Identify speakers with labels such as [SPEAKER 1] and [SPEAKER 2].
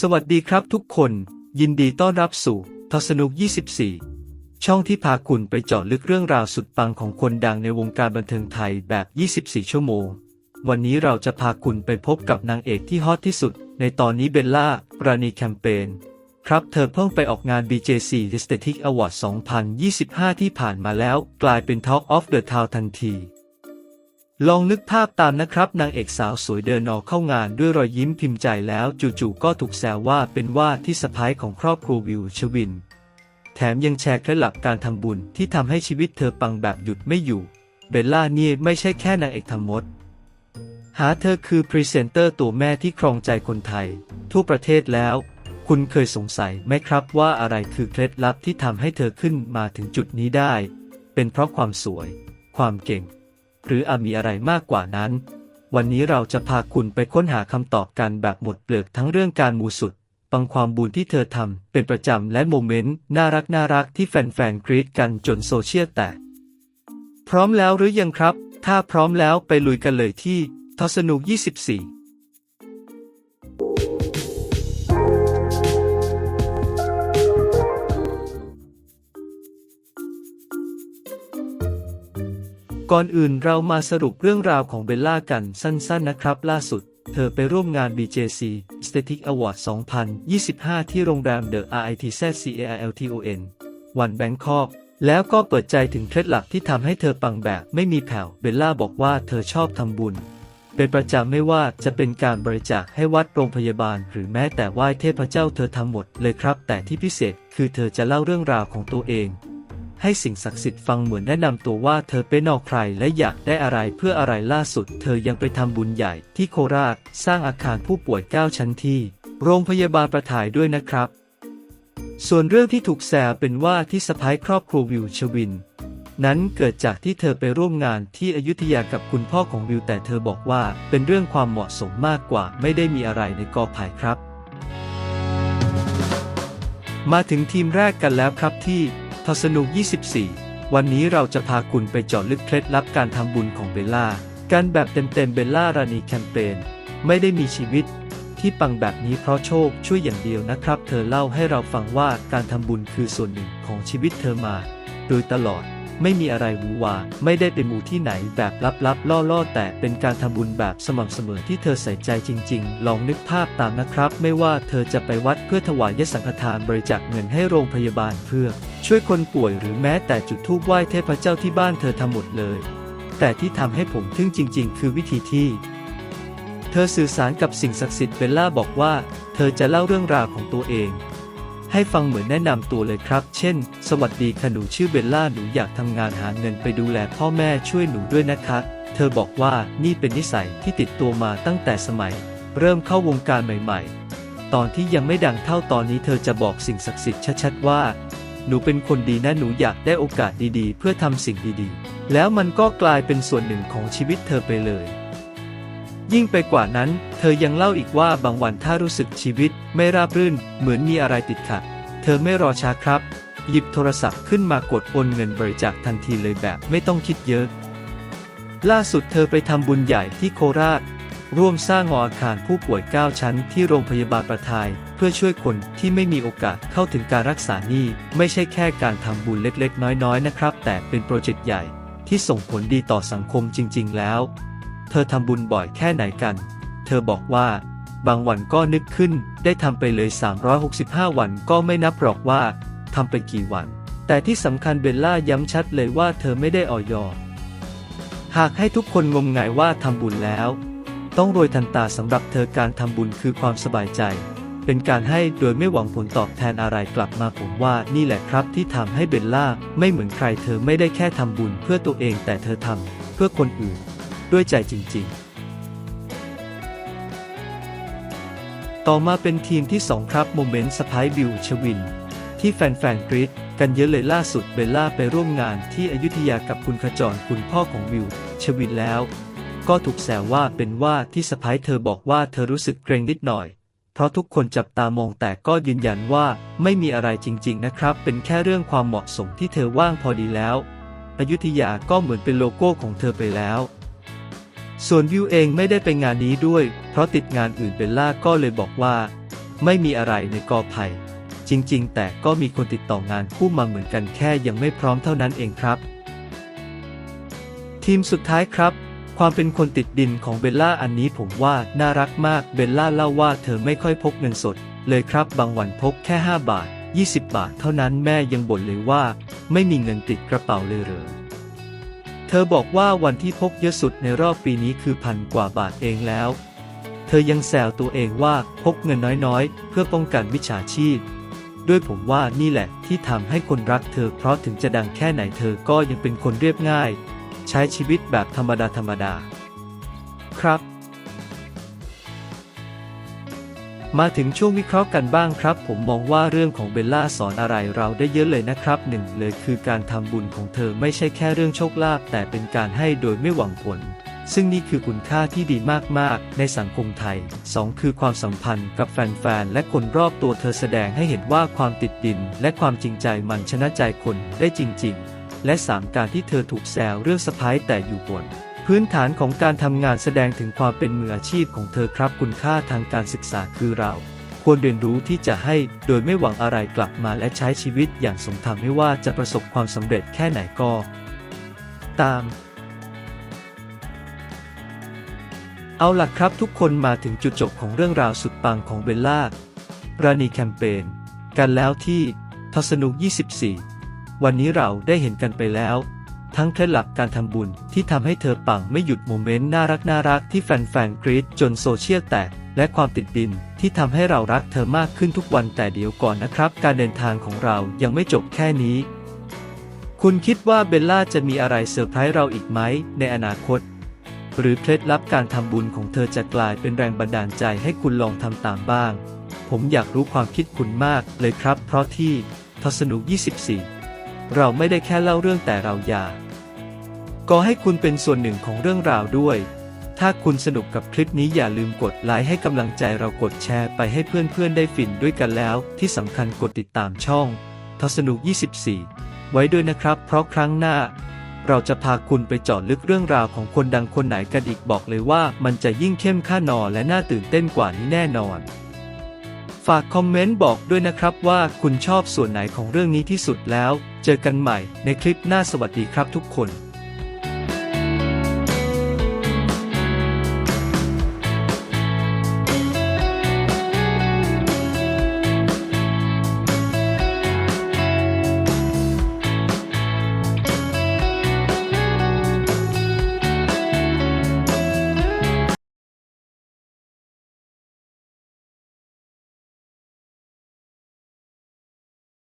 [SPEAKER 1] สวัสดีครับทุกคน ยินดีต้อนรับสู่ทศนุก 24 ช่องที่พาคุณไปเจาะลึกเรื่องราวสุดปังของคนดังในวงการบันเทิงไทยแบบ 24 ชั่วโมง วันนี้เราจะพาคุณไปพบกับนางเอกที่ฮอตที่สุด ในตอนนี้เบลล่าปราณีแคมเปญครับเธอเพิ่งไปออกงาน BJC Aesthetic Award 2025 ที่ผ่านมาแล้ว กลายเป็น Talk of the Town ทันที ลองนึกภาพตามนะครับนางเอกสาวสวยเดินออกเข้างานด้วยรอยยิ้มพิมพ์ใจแล้วจู่ๆก็ถูกแซวว่าเป็นว่าที่สะพ้ายของครอบครัววิวชวิน แถมยังแชร์เคล็ดลับการทำบุญที่ทำให้ชีวิตเธอปังแบบหยุดไม่อยู่ เบลล่าเนี่ไม่ใช่แค่นางเอกทำมด หาเธอคือพรีเซนเตอร์ตัวแม่ที่ครองใจคนไทย ทั่วประเทศแล้ว คุณเคยสงสัยไหมครับว่าอะไรคือเคล็ดลับที่ทำให้เธอขึ้นมาถึงจุดนี้ได้ เป็นเพราะความสวย ความเก่ง หรืออาจมีอะไรมากกว่านั้น วันนี้เราจะพาคุณไปค้นหาคำตอบกันแบบหมดเปลือกทั้งเรื่องการมูสุดปังความบุญที่เธอทำเป็นประจำและโมเมนต์น่ารักน่ารักที่แฟนๆกรี๊ดกันจนโซเชียลแตกพร้อมแล้วหรือยังครับ ถ้าพร้อมแล้วไปลุยกันเลยที่ทศนุก24 ก่อนอื่นเรามาสรุปเรื่องราวของเบลล่ากันสั้นๆนะครับ ล่าสุด เธอไปร่วมงาน BJC Aesthetic Award 2025 ที่โรงแรม The RITZ c a l t o n วันแบงคอกแล้วก็เปิดใจถึงเคล็ดลับที่ทำให้เธอปังแบบไม่มีแผ่ว เบลล่าบอกว่าเธอชอบทำบุญ เป็นประจำไม่ว่าจะเป็นการบริจาคให้วัดโรงพยาบาล หรือแม้แต่ไหว้เทพเจ้าเธอทำหมดเลยครับ แต่ที่พิเศษคือเธอจะเล่าเรื่องราวของตัวเอง ให้สิ่งศักดิ์สิทธิ์ฟังเหมือนแนะนำตัวว่าเธอเป็นนอกใครและอยากได้อะไรเพื่ออะไรล่าสุด เธอยังไปทำบุญใหญ่ที่โคราช สร้างอาคารผู้ป่วย 9 ชั้นที่ โรงพยาบาลประถายด้วยนะครับ ส่วนเรื่องที่ถูกแซวเป็นว่าที่สะพ้ายครอบครัววิวชวิน นั้นเกิดจากที่เธอไปร่วมงานที่อยุธยากับคุณพ่อของวิวแต่เธอบอกว่าเป็นเรื่องความเหมาะสมมากกว่า ไม่ได้มีอะไรในกอไผ่ครับ มาถึงทีมแรกกันแล้วครับที่ ทศนุก 24 วันนี้เราจะพาคุณไปเจาะลึกเคล็ดลับการทำบุญของเบลล่า การแบบเต็มๆเบลล่ารานีแคมเปญไม่ได้มีชีวิต ที่ปังแบบนี้เพราะโชคช่วยอย่างเดียวนะครับ เธอเล่าให้เราฟังว่าการทำบุญคือส่วนหนึ่งของชีวิตเธอมา โดยตลอด ไม่มีอะไรหวือหวาไม่ได้ไปมูที่ไหนแบบลับๆ ล่อๆ แต่เป็นการทำบุญแบบสม่ำเสมอที่เธอใส่ใจจริง ๆ ลองนึกภาพตามนะครับ ไม่ว่าเธอจะไปวัดเพื่อถวายยสังฆทานบริจาคเงินให้โรงพยาบาลเพื่อ ช่วยคนป่วยหรือแม้แต่จุดธูปไหว้เทพเจ้าที่บ้านเธอทำหมดเลย แต่ที่ทำให้ผมทึ่งจริง ๆ คือวิธีที่เธอสื่อสารกับสิ่งศักดิ์สิทธิ์เบลล่าบอกว่า เธอจะเล่าเรื่องราวของตัวเอง ให้ฟังเหมือนแนะนำตัวเลยครับ เช่น สวัสดีค่ะหนูชื่อเบลล่า หนูอยากทำงานหาเงินไปดูแลพ่อแม่ช่วยหนูด้วยนะคะ เธอบอกว่านี่เป็นนิสัยที่ติดตัวมาตั้งแต่สมัย เริ่มเข้าวงการใหม่ ๆ ตอนที่ยังไม่ดังเท่าตอนนี้เธอจะบอกสิ่งศักดิ์สิทธิ์ชัดๆว่า หนูเป็นคนดีนะหนูอยากได้โอกาสดีๆ เพื่อทำสิ่งดีๆ แล้วมันก็กลายเป็นส่วนหนึ่งของชีวิตเธอไปเลย ยิ่งไปกว่านั้น เธอยังเล่าอีกว่าบางวันถ้ารู้สึกชีวิตไม่ราบรื่น เหมือนมีอะไรติดขัด เธอไม่รอช้าครับ หยิบโทรศัพท์ขึ้นมากดโอนเงินบริจาคทันทีเลยแบบไม่ต้องคิดเยอะ ล่าสุดเธอไปทำบุญใหญ่ที่โคราช ร่วมสร้างหออาคารผู้ป่วย 9 ชั้นที่โรงพยาบาลประทาย เพื่อช่วยคนที่ไม่มีโอกาสเข้าถึงการรักษานี่ไม่ใช่แค่การทำบุญเล็กๆ น้อยๆ นะครับ แต่เป็นโปรเจกต์ใหญ่ที่ส่งผลดีต่อสังคมจริง ๆ แล้ว เธอทำบุญบ่อยแค่ไหนกัน เธอบอกว่า บางวันก็นึกขึ้นได้ทำไปเลย 365 วันก็ไม่นับหรอกว่าทำไปกี่วัน แต่ที่สำคัญเบลล่าย้ำชัดเลยว่าเธอไม่ได้ออยอหากให้ทุกคนงมงายว่าทำบุญแล้ว ต้องโรยทันตาสำหรับเธอการทำบุญคือความสบายใจ เป็นการให้โดยไม่หวังผลตอบแทนอะไรกลับมาผมว่านี่แหละครับที่ทำให้เบลล่าไม่เหมือนใครเธอไม่ได้แค่ทำบุญเพื่อตัวเองแต่เธอทำเพื่อคนอื่น ด้วยใจจริง ๆ ต่อมาเป็นทีมที่ 2 ครับโมเมนต์สไปบิวชวิน ที่แฟนๆกรี๊ดกันเยอะเลยล่าสุดเบลล่าไปร่วมงานที่อยุธยากับคุณขจรคุณพ่อของวิว ชวินแล้ว ก็ถูกแซวว่าเป็นว่าที่สะพ้ายเธอบอกว่าเธอรู้สึกเกรงนิดหน่อย เพราะทุกคนจับตามองแต่ก็ยืนยันว่าไม่มีอะไรจริง ๆ นะครับ เป็นแค่เรื่องความเหมาะสมที่เธอว่างพอดีแล้วอยุธยาก็เหมือนเป็นโลโก้ของเธอไปแล้ว ส่วนวิวเองไม่ได้ไปงานนี้ด้วย เพราะติดงานอื่นเบลล่าก็เลยบอกว่า ไม่มีอะไรในกอไผ่จริงๆ แต่ก็มีคนติดต่องานคู่มาเหมือนกันแค่ยังไม่พร้อมเท่านั้นเองครับ ทีมสุดท้ายครับ ความเป็นคนติดดินของเบลล่าอันนี้ผมว่าน่ารักมากเบลล่าเล่าว่าเธอไม่ค่อยพกเงินสด เลยครับ บางวันพกแค่ 5 บาท 20 บาท เท่านั้นแม่ยังบ่นเลยว่า ไม่มีเงินติดกระเป๋าเลยเหรอ เธอบอกว่าวันที่พกเยอะสุดในรอบปีนี้คือพันกว่าบาทเองแล้ว เธอยังแซวตัวเองว่าพกเงินน้อยๆ เพื่อป้องกันวิชาชีพ ด้วยผมว่านี่แหละที่ทำให้คนรักเธอเพราะถึงจะดังแค่ไหนเธอก็ยังเป็นคนเรียบง่าย ใช้ชีวิตแบบธรรมดาธรรมดา ครับ มาถึงช่วงวิเคราะห์กันบ้างครับ ผมมองว่าเรื่องของเบลล่าสอนอะไรเราได้เยอะเลยนะครับหนึ่งเลยคือการทำบุญของเธอไม่ใช่แค่เรื่องโชคลาภแต่เป็นการให้โดยไม่หวังผล ซึ่งนี่คือคุณค่าที่ดีมากๆ ในสังคมไทย 2 คือความสัมพันธ์กับแฟนๆ และคนรอบตัวเธอแสดงให้เห็นว่าความติดดิน และความจริงใจมันชนะใจคนได้จริงๆ และ 3 การที่เธอถูกแซวเรื่องสะพ้ายแต่อยู่บน พื้นฐานของการทำงานแสดงถึงความเป็นมืออาชีพของเธอครับคุณค่าทางการศึกษาคือเรา ควรเรียนรู้ที่จะให้โดยไม่หวังอะไรกลับมาและใช้ชีวิตอย่างสมธรรมไม่ว่าจะประสบความสำเร็จแค่ไหนก็ ตาม เอาล่ะครับทุกคนมาถึงจุดจบของเรื่องราวสุดปังของเบลล่ารานีแคมเปญกันแล้วที่ทศนุก24 วันนี้เราได้เห็นกันไปแล้ว ทั้งเคล็ดลับการทำบุญที่ทำให้เธอปังไม่หยุดโมเมนต์น่ารักน่ารักที่แฟนๆกรี๊ดจนโซเชียลแตก และความติดดินที่ทำให้เรารักเธอมากขึ้นทุกวันแต่เดี๋ยวก่อนนะครับ การเดินทางของเรายังไม่จบแค่นี้ คุณคิดว่าเบลล่าจะมีอะไรเซอร์ไพรส์เราอีกไหมในอนาคต หรือเคล็ดลับการทำบุญของเธอจะกลายเป็นแรงบันดาลใจให้คุณลองทำตามบ้าง ผมอยากรู้ความคิดคุณมากเลยครับ เพราะที่ทศนุก24เราไม่ได้แค่เล่าเรื่องแต่เราอยาก ก็ให้คุณเป็นส่วนหนึ่งของเรื่องราวด้วย ถ้าคุณสนุกกับคลิปนี้อย่าลืมกดไลค์ให้กำลังใจเรากดแชร์ไปให้เพื่อนๆได้ฟินด้วยกันแล้ว ที่สำคัญกดติดตามช่องทศนุก 24 ไว้ด้วยนะครับ เพราะครั้งหน้า เราจะพาคุณไปเจาะลึกเรื่องราวของคนดังคนไหนกันอีกบอกเลยว่า มันจะยิ่งเข้มข้านอและน่าตื่นเต้นกว่านี้แน่นอน ฝากคอมเมนต์บอกด้วยนะครับว่าคุณชอบส่วนไหนของเรื่องนี้ที่สุดแล้ว เจอกันใหม่ในคลิปหน้าสวัสดีครับทุกคน